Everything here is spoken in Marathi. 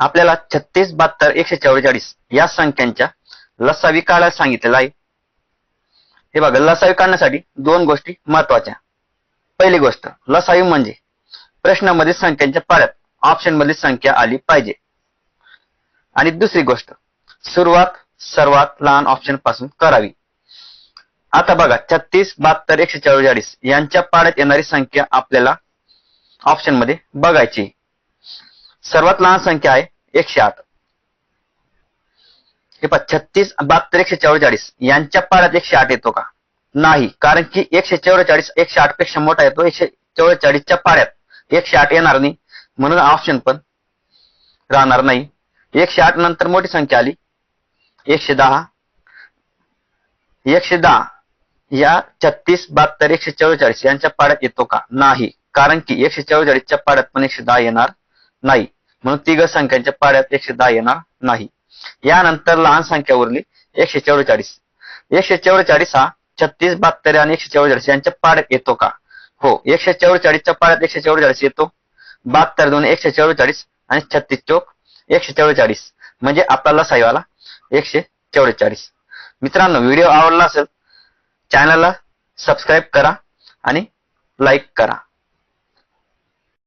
आपल्याला छत्तीस बहात्तर एकशे चौवेचाळीस या संख्यांच्या लसावी काढायला सांगितलेला आहे. हे बघा लसावी काढण्यासाठी दोन गोष्टी महत्त्वाच्या पहिली गोष्ट लसावी म्हणजे प्रश्नामधील संख्यांच्या पाड्यात ऑप्शन मधील संख्या आली पाहिजे. आणि दुसरी गोष्ट सुरुवात सर्वात लहान ऑप्शनपासून करावी. आता बघा छत्तीस बहात्तर एकशे चौवेचाळीस यांच्या पाड्यात येणारी संख्या आपल्याला ऑप्शनमध्ये बघायची सर्वात लहान संख्या आहे एकशे आठ. हे पहा छत्तीस बहात्तर एकशे चौवेचाळीस यांच्या पाड्यात एकशे आठ येतो का? नाही कारण की एकशे चौवेचाळीस एकशे आठपेक्षा मोठा येतो. एकशे चौवेचाळीसच्या पाड्यात एकशे आठ येणार नाही. म्हणून ऑप्शन पण राहणार नाही. एकशे आठ नंतर मोठी संख्या आली. एकशे दहा. एकशे दहा या छत्तीस बहात्तर एकशे चौवेचाळीस यांच्या पाड्यात येतो का? नाही कारण की एकशे चौवेचाळीसच्या पाड्यात पण एकशे दहा येणार नाही. म्हणून तिघ संख्यांच्या पाड्यात एकशे दहा येणार नाही. यानंतर लहान संख्या उरली एकशे चौवेचाळीस. एकशे चौवेचाळीस हा छत्तीस बहात्तर आणि एकशे चौवेचाळीस यांच्या पाड्यात येतो का? हो एकशे चौवेचाळीसच्या पाड्यात एकशे चौवेचाळीस येतो. बहात्तर दोन एकशे चौवेचाळीस आणि छत्तीस चौक एकशे चौवेचाळीस. म्हणजे आपल्याला लसाईवाला एकशे चौवेचाळीस. मित्रांनो व्हिडिओ आवडला असेल चॅनलला सबस्क्राईब करा आणि लाईक करा.